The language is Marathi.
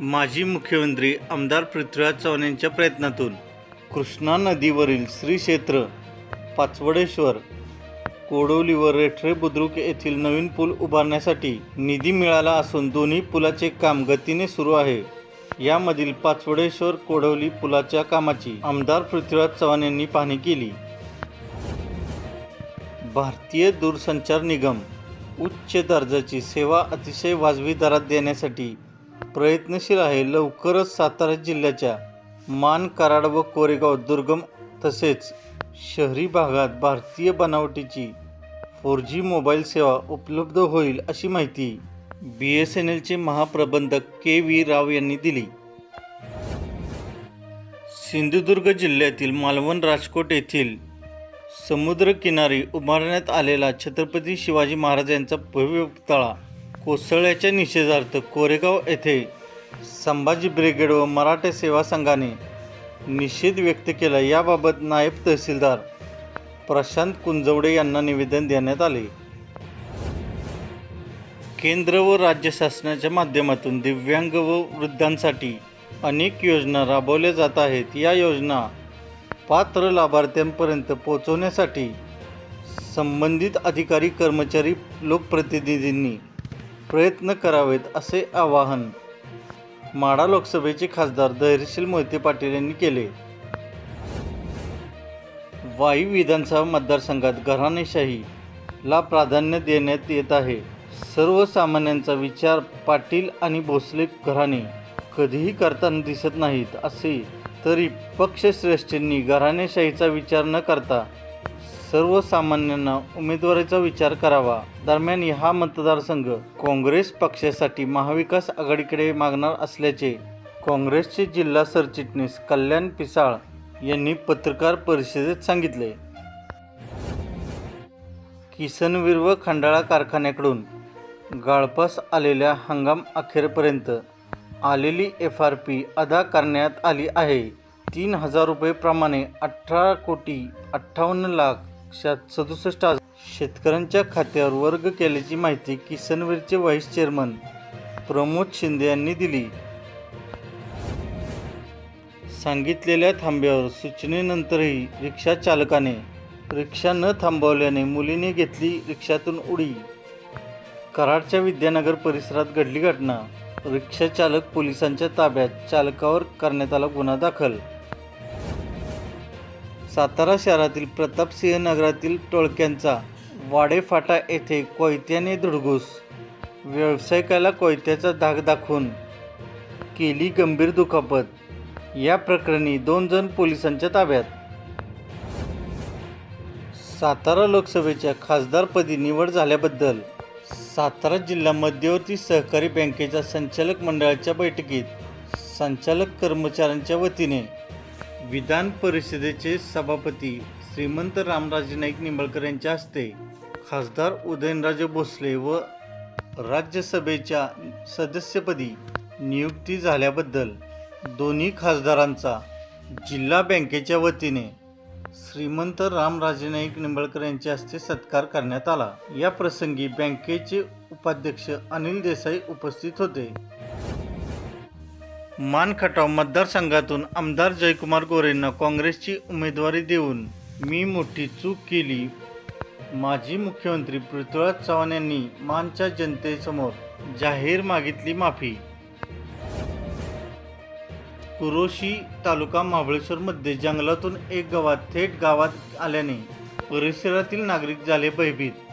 माजी मुख्यमंत्री आमदार पृथ्वीराज चव्हाण यांच्या प्रयत्नातून कृष्णा नदीवरील श्री क्षेत्र पाचवडेश्वर कोडवली व रेठरे बुद्रुक येथील नवीन पूल उभारण्यासाठी निधी मिळाला असून दोन्ही पुलाचे काम गतीने सुरू आहे. यामधील पाचवडेश्वर कोडवली पुलाच्या कामाची आमदार पृथ्वीराज चव्हाण यांनी पाहणी केली. भारतीय दूरसंचार निगम उच्च दर्जाची सेवा अतिशय वाजवी दरात देण्यासाठी प्रयत्नशील आहे. लवकरच सातारा जिल्ह्याच्या मान कराड व कोरेगाव दुर्गम तसेच शहरी भागात भारतीय बनावटीची फोर जी मोबाईल सेवा उपलब्ध होईल अशी माहिती बी एस एन एलचे महाप्रबंधक के व्ही राव यांनी दिली. सिंधुदुर्ग जिल्ह्यातील मालवण राजकोट येथील समुद्रकिनारी उभारण्यात आलेला छत्रपती शिवाजी महाराज यांचा भव्य पुतळा कोसळ्याच्या निषेधार्थ कोरेगाव येथे संभाजी ब्रिगेड व मराठा सेवा संघाने निषेध व्यक्त केला. याबाबत नायब तहसीलदार प्रशांत कुंजवडे यांना निवेदन देण्यात आले. केंद्र व राज्य शासनाच्या माध्यमातून दिव्यांग व वृद्धांसाठी अनेक योजना राबवल्या जात आहेत. या योजना पात्र लाभार्थ्यांपर्यंत पोहोचवण्यासाठी संबंधित अधिकारी कर्मचारी लोकप्रतिनिधींनी प्रयत्न करावेत असे आवाहन माडा लोकसभेचे खासदार धैर्यशील मोहिते पाटील यांनी केले. वाई विधानसभा मतदारसंघात घराणेशाहीला प्राधान्य देण्यात येत आहे. सर्वसामान्यांचा विचार पाटील आणि भोसले घराणे कधीही करताना दिसत नाहीत असे तरी पक्षश्रेष्ठींनी घराणेशाहीचा विचार न करता सर्वसामान्यांना उमेदवारीचा विचार करावा. दरम्यान हा मतदारसंघ काँग्रेस पक्षासाठी महाविकास आघाडीकडे मागणार असल्याचे काँग्रेसचे जिल्हा सरचिटणीस कल्याण पिसाळ यांनी पत्रकार परिषदेत सांगितले. किसनवीर व खंडाळा कारखान्याकडून गाळपास आलेल्या हंगाम अखेरपर्यंत आलेली एफ आर पी अदा करण्यात आली आहे. तीन हजार रुपये प्रमाणे अठरा कोटी अठ्ठावन्न लाख सदुसष्ट हजार. शेतकऱ्यांच्या खात्यावर वर्ग केल्याची माहिती किसनवीरचे व्हाईस चेअरमन प्रमोद शिंदे यांनी दिली. सांगितलेल्या थांब्यावर सूचनेनंतरही रिक्षा चालकाने रिक्षा न थांबवल्याने मुलीने घेतली रिक्षातून उडी. कराडच्या विद्यानगर परिसरात घडली घटना. रिक्षा चालक पोलिसांच्या ताब्यात चालकावर करण्यात आला गुन्हा दाखल. सातारा शहरातील प्रतापसिंह नगरातील टोळक्यांचा वाडेफाटा येथे कोयत्याने धुडगूस व्यावसायिकाला कोयत्याचा धाक दाखवून केली गंभीर दुखापत. या प्रकरणी दोन जण पोलिसांच्या ताब्यात. सातारा लोकसभेच्या खासदारपदी निवड झाल्याबद्दल सातारा जिल्हा मध्यवर्ती सहकारी बँकेच्या संचालक मंडळाच्या बैठकीत संचालक कर्मचाऱ्यांच्या वतीने विधान परिषदेचे सभापती श्रीमंत रामराजे नाईक निंबाळकर यांच्या हस्ते खासदार उदयनराजे भोसले व राज्यसभेच्या सदस्यपदी नियुक्ती झाल्याबद्दल दोन्ही खासदारांचा जिल्हा बँकेच्या वतीने श्रीमंत रामराजे नाईक निंबाळकर यांच्या हस्ते सत्कार करण्यात आला. या प्रसंगी बँकेचे उपाध्यक्ष अनिल देसाई उपस्थित होते. मानखटाव मतदारसंघातून आमदार जयकुमार गोरेंना काँग्रेसची उमेदवारी देऊन मी मोठी चूक केली. माजी मुख्यमंत्री पृथ्वीराज चव्हाण यांनी मानच्या जनतेसमोर जाहीर मागितली माफी. कुरोशी तालुका महाबळेश्वरमध्ये जंगलातून एक गावात थेट गावात आल्याने परिसरातील नागरिक झाले भयभीत.